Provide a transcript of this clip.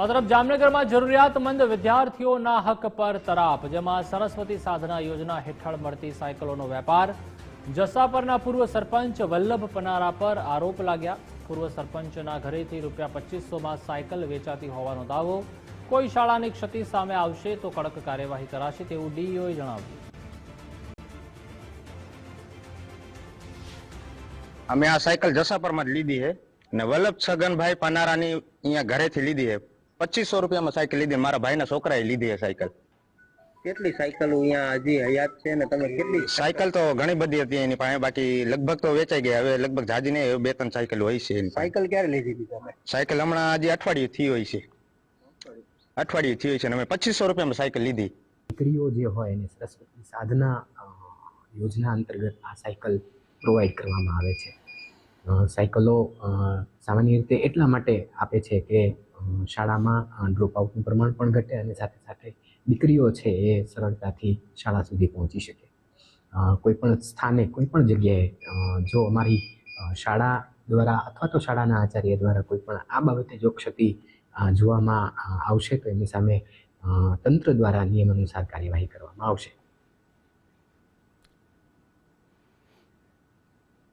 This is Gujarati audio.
આ તરફ જામનગરમાં જરૂરિયાતમંદ વિદ્યાર્થીઓના હક પર તરાપ, જેમાં સરસ્વતી સાધના યોજના હેઠળ મળતી સાયકલોનો વેપાર. જસાપરના પૂર્વ સરપંચ વલ્લભ પનારા પર આરોપ લાગ્યા. પૂર્વ સરપંચના ઘરેથી રૂપિયા પચીસોમાં સાયકલ વેચાતી હોવાનો દાવો. કોઈ શાળાની ક્ષતિ સામે આવશે તો કડક કાર્યવાહી કરાશે તેવું ડીઈઓએ જણાવ્યું. અમે આ સાયકલ જસાપરમાં જ લીધી છે અને વલ્લભ છગનભાઈ પનારાની અહીંયા ઘરેથી લીધી છે. પચીસો રૂપિયામાં સાયકલ લીધી. મારા ભાઈના છોકરાએ લીધી છે સાયકલ. કેટલી સાયકલ અહીંયા હજી હયાત છે ને તમે કેટલી સાયકલ તો ઘણી બધી હતી એની પાસે. બાકી લગભગ તો વેચાઈ ગઈ. હવે લગભગ જાજી નહીં બે ત્રણ સાયકલ હોય છે. સાયકલ ક્યારે લીધી હતી તમે? સાયકલ હમણાં હજી અઠવાડિયું થયું હોય છે. અઠવાડિયું થઈ હોય છે અને અમે પચીસો રૂપિયામાં સાયકલ લીધી. દીકરીઓ જે હોય એને સરસ્વતી સાધના યોજના અંતર્ગત આ સાયકલ પ્રોવાઈડ કરવામાં આવે છે. સાયકલો સામાન્ય રીતે એટલા માટે આપે છે કે શાળામાં ડ્રોપ આઉટનું પ્રમાણ પણ ઘટે અને સાથે સાથે દીકરીઓ છે એ સરળતાથી શાળા સુધી પહોંચી શકે. કોઈપણ સ્થાને કોઈપણ જગ્યાએ જો અમારી શાળા દ્વારા અથવા તો શાળાના આચાર્ય દ્વારા કોઈપણ આ બાબતે જો ક્ષતિ જોવામાં આવશે તો એની સામે તંત્ર દ્વારા નિયમ અનુસાર કાર્યવાહી કરવામાં આવશે.